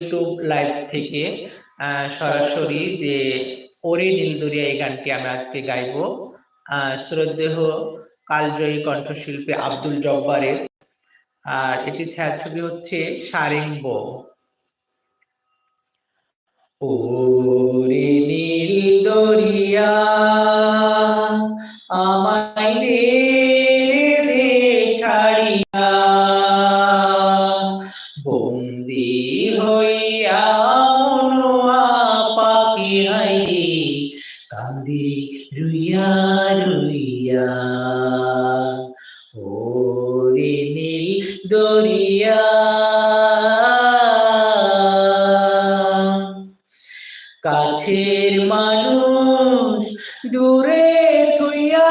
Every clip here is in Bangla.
ইউটিউব লাইভ থেকে সরাসরি যে ওরে নীলদরিয়া এই গানটি আমি আজকে গাইব আহ, শ্রদ্ধেয় কালজয়ী কণ্ঠশিল্পী আব্দুল জব্বারের। আর এটি ছায়াছবি হচ্ছে সারেঙ্গ ওরে নীল দরিয়া কান্দি রুইয়া রুইয়া। ওরে নীল দরিয়া। কাছের মানুষ দূরে থুইয়া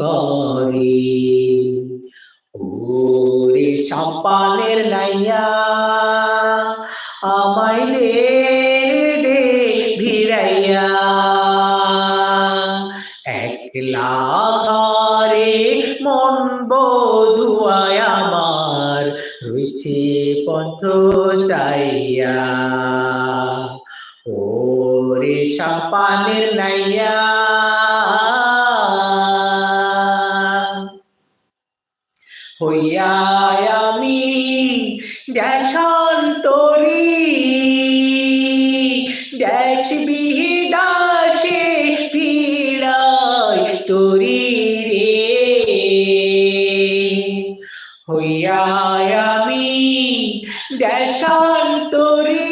করে ওরে সাপানের নাইয়া, আমায় দে দে ভিড়াইয়া। একলা ঘরে মন বধুয়ায় আমার রয়েছে পথ চাইয়া। ওরে সাপানের নাইয়া আমি দেশান্তরি। দেশ বিদাসে ভিড়ায় তরি রে। হইয়া আমি দেশান্তরি।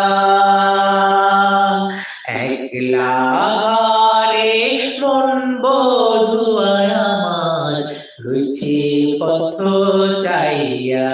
মেঘলা গারে মন বধুয়ায় আমার রয়েছে পথ চাইয়া।